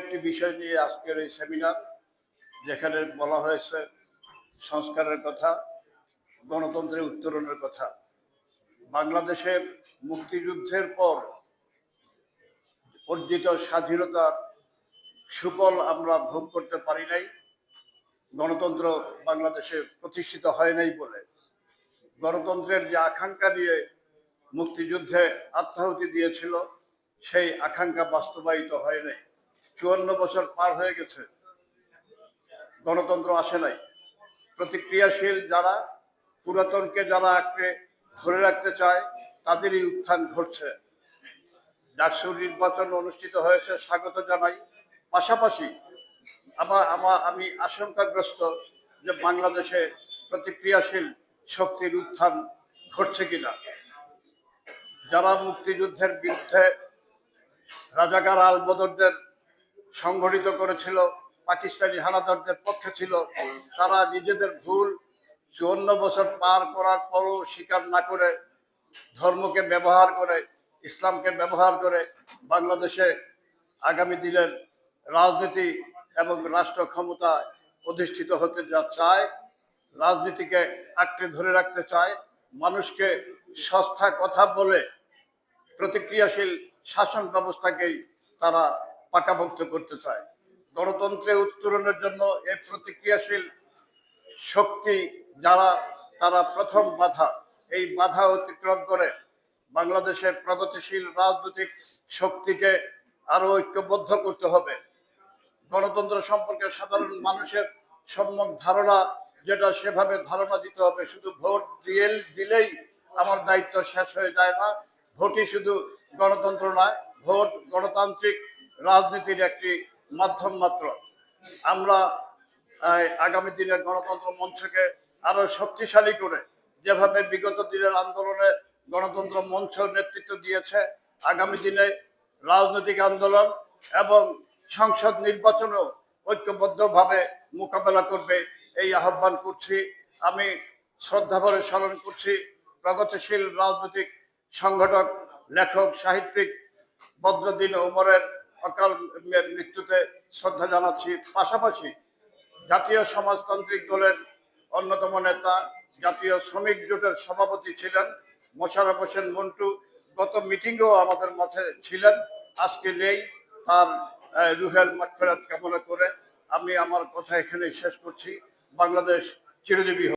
একটি বিষয় নিয়ে আজকের এই সেমিনার যেখানে বলা হয়েছে সংস্কারের কথা, গণতন্ত্রের উত্তরণের কথা। বাংলাদেশের মুক্তিযুদ্ধের পর অর্জিত স্বাধীনতার সুফল আমরা ভোগ করতে পারি নাই। গণতন্ত্র বাংলাদেশে প্রতিষ্ঠিত হয় নাই বলে। গণতন্ত্রের যে আকাঙ্ক্ষা নিয়ে মুক্তিযুদ্ধে আত্মাহুতি দিয়েছিল, সেই আকাঙ্ক্ষা বাস্তবায়িত হয় নাই। চুয়ান্ন বছর পার হয়ে গেছে। গণতন্ত্র আসে নাই। প্রতিক্রিয়াশীল যারা, পুরাতনকে যারা আঁকড়ে ধরে রাখতে চায়, তাদেরই উত্থান ঘটছে। ডাকসু নির্বাচন অনুষ্ঠিত হয়েছে, স্বাগত জানাই। পাশাপাশি আমার আমার আমি আশঙ্কাগ্রস্ত যে বাংলাদেশে প্রতিক্রিয়াশীল শক্তির উত্থান ঘটছে কিনা। যারা মুক্তিযুদ্ধের বিরুদ্ধে রাজাকার আল বদরদের সংগঠিত করেছিল, পাকিস্তানি হানাদারদের পক্ষে ছিল। তারা নিজেদের ভুল চুয়ান্ন বছর পার করার পরও স্বীকার না করে ধর্মকে ব্যবহার করে, ইসলামকে ব্যবহার করে বাংলাদেশে আগামী দিনের রাজনীতি এবং রাষ্ট্র ক্ষমতা অধিষ্ঠিত হতে যা চায়, রাজনীতিকে আঁকড়ে ধরে রাখতে চায়, মানুষকে সস্তা কথা বলে প্রতিক্রিয়াশীল শাসন ব্যবস্থাকেই তারা পাকাভুক্ত করতে চায়। গণতন্ত্রে উত্তরণের জন্য এই প্রতিক্রিয়াশীল শক্তি যারা, তারা প্রথম বাধা। এই বাধা অতিক্রম করে বাংলাদেশের প্রগতিশীল রাজনৈতিক শক্তিকে আরও ঐক্যবদ্ধ করতে হবে। গণতন্ত্র সম্পর্কে সাধারণ মানুষের সম্যক ধারণা, যেটা সেভাবে ধারণা দিতে হবে। শুধু ভোট দিয়ে দিলেই আমার দায়িত্ব শেষ হয়ে যায় না। ভোটই শুধু গণতন্ত্র নয়, ভোট গণতান্ত্রিক রাজনীতির একটি মাধ্যম মাত্র। আমরা আগামী দিনে গণতন্ত্র মঞ্চকে আরও শক্তিশালী করে যেভাবে বিগত দিনের আন্দোলনে গণতন্ত্র মঞ্চ নেতৃত্ব দিয়েছে, আগামী দিনে রাজনৈতিক আন্দোলন এবং সংসদ নির্বাচনও ঐক্যবদ্ধভাবে মোকাবেলা করবে এই আহ্বান করছি। আমি শ্রদ্ধাভরে স্মরণ করছি প্রগতিশীল রাজনৈতিক সংগঠক, লেখক, সাহিত্যিক বদরুদ্দিন ওমরের অকাল মৃত্যুতে শ্রদ্ধা জানাচ্ছি। পাশাপাশি জাতীয় সমাজতান্ত্রিক দলের অন্যতম নেতা জাতীয় শ্রমিক জোটের সভাপতি ছিলেন মোশাররফ হোসেন মন্টু। গত মিটিংয়েও আমাদের মাঝে ছিলেন আজকে নেই। তার আহ, রুহের মাগফিরাত কামনা করে আমি আমার কথা এখানে শেষ করছি। বাংলাদেশ চিরজীবী।